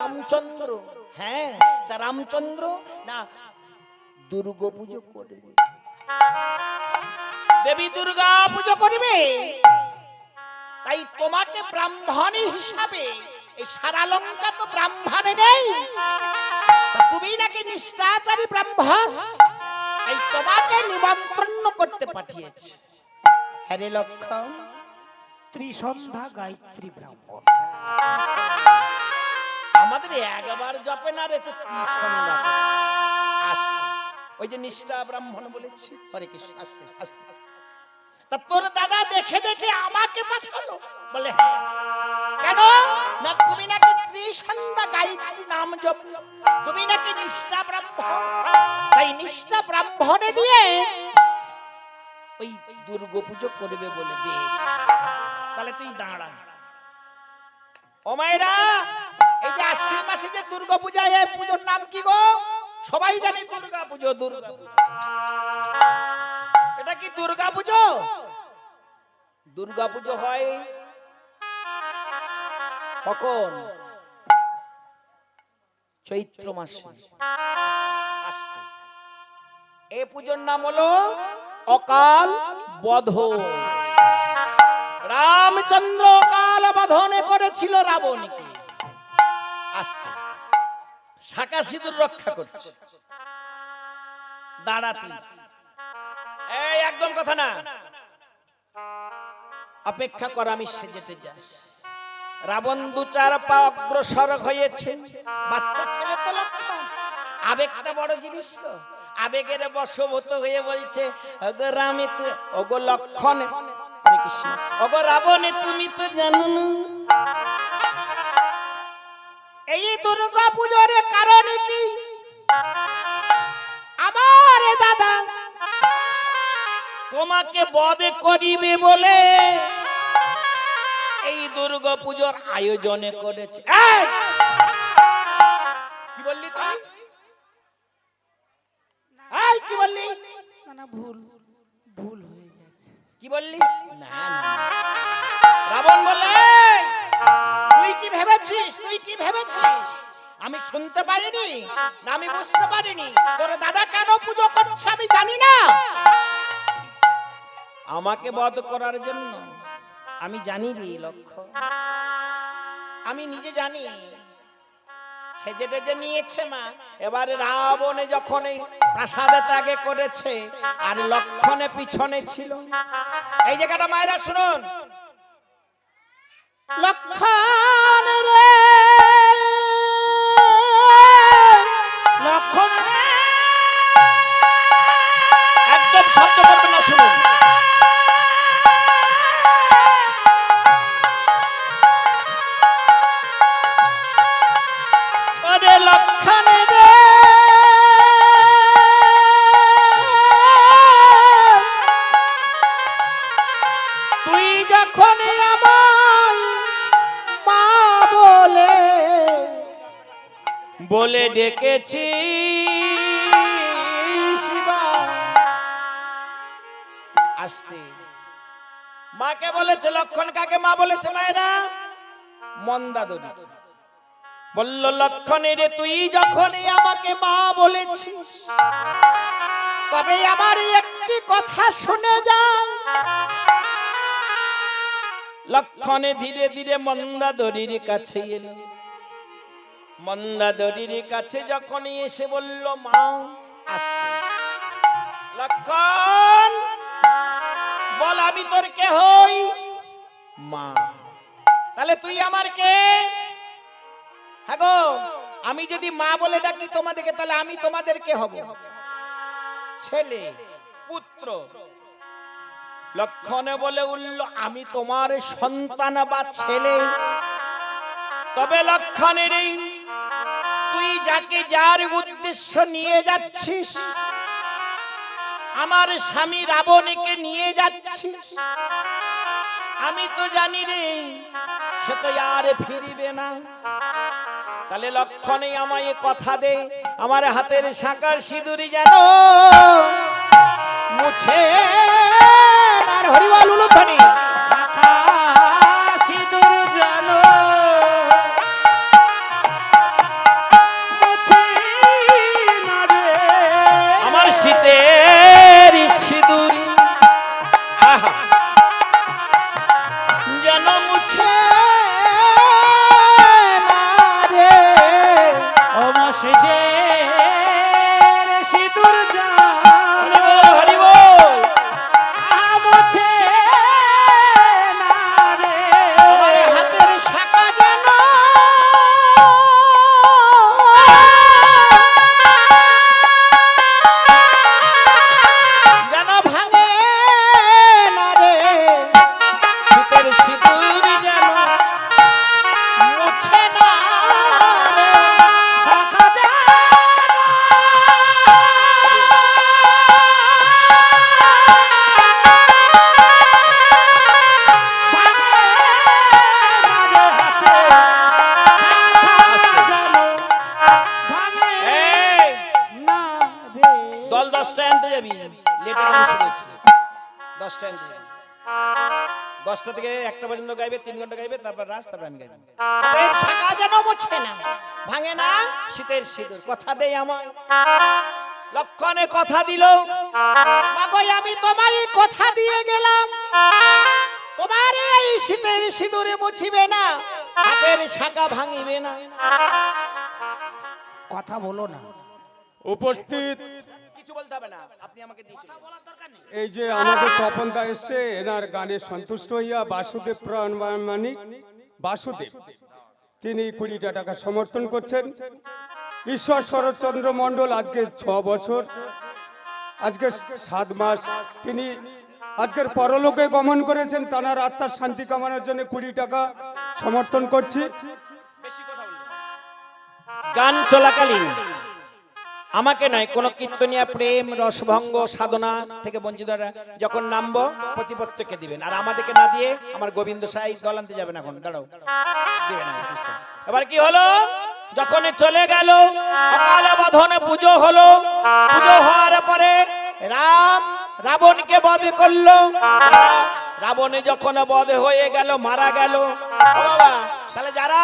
রামচন্দ্র। হ্যাঁ তা রামচন্দ্র না দুর্গা পুজো করবে দেবী দুর্গা পুজো করবে। তাই তোমাকে ব্রাহ্মণী হিসাবে এই সারা লঙ্কা তো ব্রাহ্মণে নেই। তুমি নাকি নিষ্ঠাচারী ব্রাহ্মণ? এই তোমাকে নিমন্ত্রণ করতে পাঠিয়েছে। হ্যাঁ রে লক্ষণ ত্রিসন্ধ্যা গায়ত্রী ব্রাহ্মণ। আমাদের একবার জপে না রে, তো ওই যে নিষ্ঠা ব্রাহ্মণ বলেছি, হরে কৃষ্ণ, আসতে আসতে। তা তোর দাদা দেখে দেখে আমাকে পাঠালো। বলে হ্যাঁ। কেন? না, তুমি নাকি ত্রিসন্ধ্যা গায়ত্রী নাম জপ। তুমি নাকি নিষ্ঠা ব্রাহ্মণ। তাই নিষ্ঠা ব্রাহ্মণে দিয়ে ওই দুর্গা পুজো করবে বলে বেশ। তাহলে তুই দাঁড়া। ও মায়েরা এই যে আশ্বিন মাসে যে দুর্গা পূজা, এই পুজোর নাম কি গো? সবাই জানে দুর্গা পুজো, দুর্গা এটা কি দুর্গা পুজো? দুর্গা পুজো হয় কখন? চৈত্র মাসে। এই পুজোর নাম হলো অকাল বধ। রামচন্দ্র কাল বাঁধনে করেছিল রাবণকে। আস্তে। শাখা সিঁদুর রক্ষা করছে। দাঁড়া এই, একদম কথা না। অপেক্ষা কর আমি সেজেতে যাস। রাবণ দু চার পা অগ্রসর হয়েছে। বাচ্চা ছেলে তো লক্ষণ। আবেগটা বড় জিনিস তো। আবেগের বশভূত হয়ে বলছে, ওগো রামে তু ওগো লক্ষণ কৃষ্ণ। ওগো রাবণে তুমি তো জানো না এই দুর্গা পুজোর কারণ কি? আমার দাদা তোমাকে বধ করিবে বলে এই দুর্গা পুজোর আয়োজনে করেছে! কি বললি তুই? কি বললি? না না ভুল ভুল হয়ে গেছে। কি বললি? না না। রাবণ বলে "এই, তুই কি ভেবেছিস? তুই কি ভেবেছিস? আমি শুনতে পারিনি না আমি বুঝতে পারিনি। তোর দাদা কেন পুজো করছে আমি জানি না। আমাকে বধ করার জন্য আমি জানি রে লক্ষ্য। আমি নিজে জানি। সেজে টেজে নিয়েছে মা। এবারে রাবণে যখন এই প্রাসাদে ত্যাগে করেছে, আর লক্ষণে পিছনে ছিল। এই জায়গাটা মায়েরা শুনুন। লক্ষণ রে বলে ডেকেছি আসতে। মাকে বলেছে, লক্ষণ কাকে? মা বলেছে, মায়েরা মন্দাদরি বলল, লক্ষণে রে, তুই যখন আমাকে মা বলেছিস, তবে আমার একটি কথা শুনে যা। লক্ষণে ধীরে ধীরে মন্দাদরির কাছে এলো। মন্দাদরির কাছে যখন এসে বলল, মা লক্ষণ, বল, আমি তোর কে হই? মা। তাহলে তুই আমার কে? হ্যাঁ গো, আমি যদি মা বলে ডাকি তোমাদেরকে, তাহলে আমি তোমাদের কে হব? ছেলে, পুত্র। লক্ষণে বলে উঠল, আমি তোমার সন্তান বা ছেলে। তবে লক্ষণের এই তুই যাকে যার উদ্দেশ্য নিয়ে যাচ্ছিস, আমার স্বামী রাবণীকে নিয়ে যাচ্ছিস, আমি তো জানি রে, সে তো আর ফিরিবে না। তাহলে লক্ষণে আমায় কথা দে, আমার হাতের শাঁকার সিঁদুরি যেন মুছে আর হরিবল উলুধ্বনি গান শুরু হয়েছে দশটা গান দশটা থেকে একটা পর্যন্ত গাইবে তিন ঘণ্টা গাইবে তারপর রাস তারপর আমি গাইবে। হাতের শাখা যেন মোছে না ভাঙে না শীতের সিঁদুর। কথা দেই আমার লক্ষণে কথা দিল মাগো আমি তোমায় কথা দিয়ে গেলাম। তোমার এই শীতের সিঁদুরে মুছিবে না হাতের শাখা ভাঙিবে না। কথা বলো না। উপস্থিত কিছু বলতে হবে না আপনি আমাকে দিয়ে চলে যান। এই যে আমাদের তপন দা এসছে এনার গানে সন্তুষ্ট হইয়া বাসুদেব প্রামাণিক বাসুদেব তিনি কুড়িটা টাকা সমর্থন করছেন। ঈশ্বর শরৎচন্দ্র মণ্ডল আজকে ছ বছর আজকে সাত মাস তিনি আজকের পরলোকে গমন করেছেন তার আত্মার শান্তি কামানোর জন্য কুড়ি টাকা সমর্থন করছি। বেশি কথা বলবেন না। গান চলাকালীন আমাকে নয়, কোন কীর্তনিয়া প্রেম, রসভঙ্গ, সাধনা থেকে বঞ্চিতরা যখন নামবো, প্রতিপত্তকে দিবেন। আর আমাদেরকে না দিয়ে আমার গোবিন্দ সাই দলান্তে যাবেন এখন। দাঁড়াও। এবার কি হলো? যখন চলে গেল পুজো হলো। পুজো হওয়ার পরে রাম রাবণকে বধ করল। রাবণে যখন বধ হয়ে গেল, মারা গেল। তাহলে যারা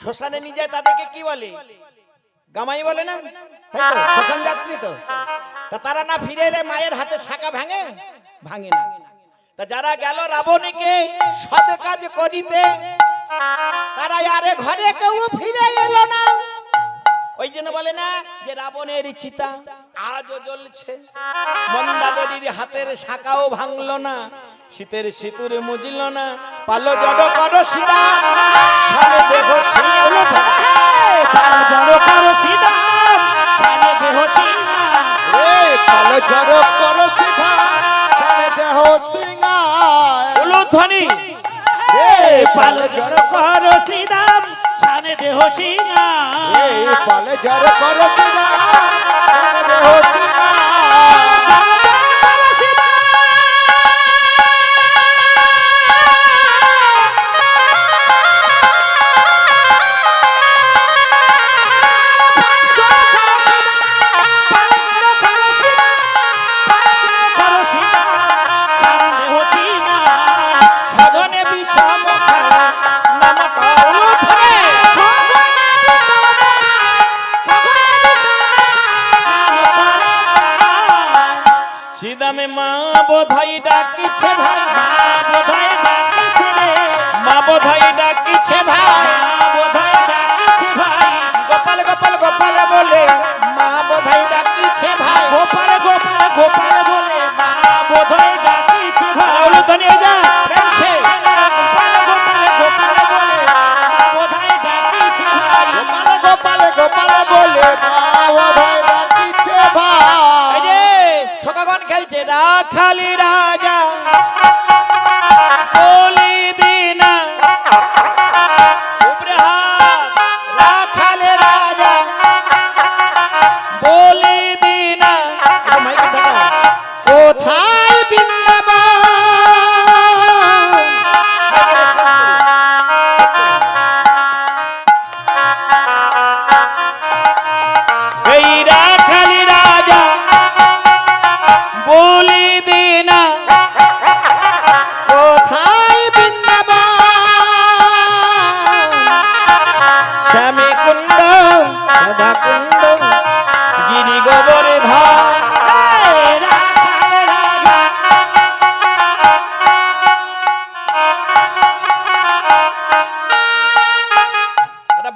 শ্মশানে নিয়ে যায়, তাদেরকে কি বলে? গামাই বলে না? তাই তো শ্মশান যাত্রী তো। তা তারা না ফিরে এলে মায়ের হাতে শাখা ভাঙে? ভাঙে না। তা যারা গেল রাবণীকে সদ কাজ করিতে তারা আরে ঘরে কেউ ফিরে এলো না। ওই জন্য বলে না যে রাবণের চিতা আজও জ্বলছে। মন্দাদেরীর হাতের শাখাও ভাঙলো না। শীতের সিঁতুরে মুজল না। পালো জড় করো দেহ শিউলো ধরে। করো সানে দেহ সিংহ পালে জড়ো করো সিদামে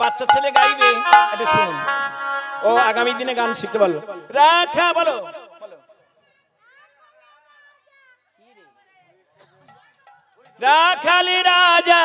বাচ্চা ছেলে গাইবে, এটা শুনুন। ও আগামী দিনে গান শিখতে পারল। রাখা, বলো। রাখালি রাজা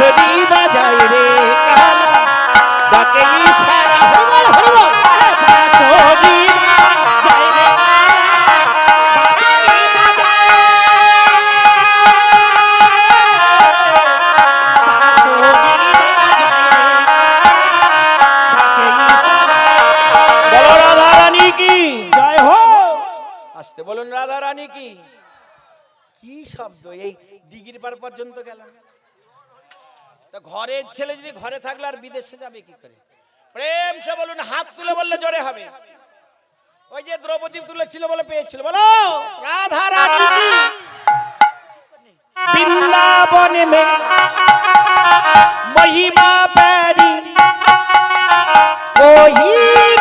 বাঁশুরি বাজাই রে ডাকে ইশারা হরবল হরবল বাঁশুরি বাজাই রে বলো রাধা রানী কি জয় হো আসতে বলুন রাধা রানী কি? কি শব্দ? এই ডিগির পার পর্যন্ত গেল তা ঘরের ছেলে যদি ঘরে থাকলে আর বিদেশে যাবে কি করে? প্রেম সে বলুন, হাত তুলে বললে জোরে হবে। ওই যে দ্রৌপদী তুলেছিল বলে পেয়েছিল, বলো? রাধা রানী। বৃন্দাবন মে মহিমা প্যারি ওহি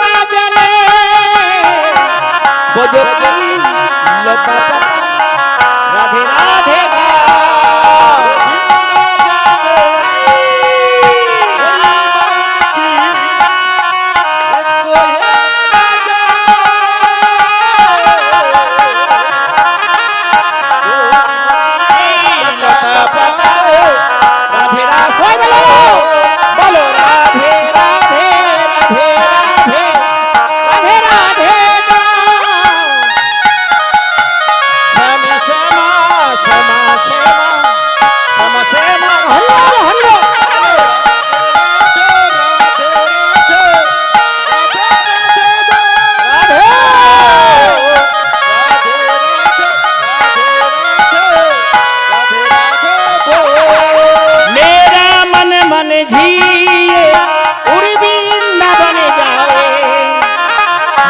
না জানে বজতি লতা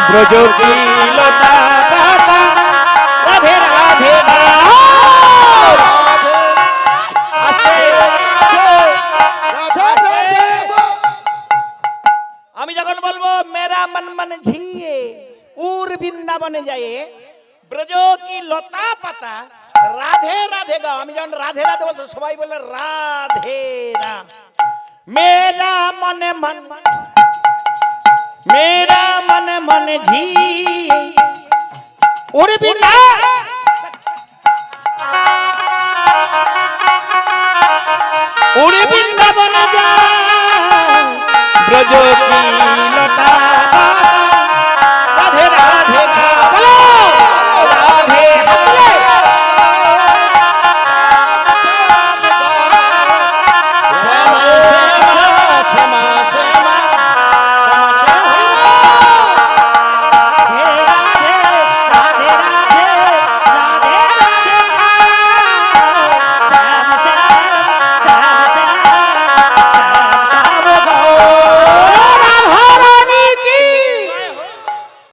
ব্রজকিলতা দাতা রাধে রাধে আমি যখন বলব, মেরা মন মন ঝিয়ে, উর বৃন্দাবনে যায়, ব্রজ কি লতা পাতা? রাধে রাধে গাও আমি যখন রাধে রাধে বলছো, সবাই বলে, রাধে রা মেলা মনে মন মন मेरा मन मन झिए उर्विंदा उर्विंदा बन जा ब्रजो की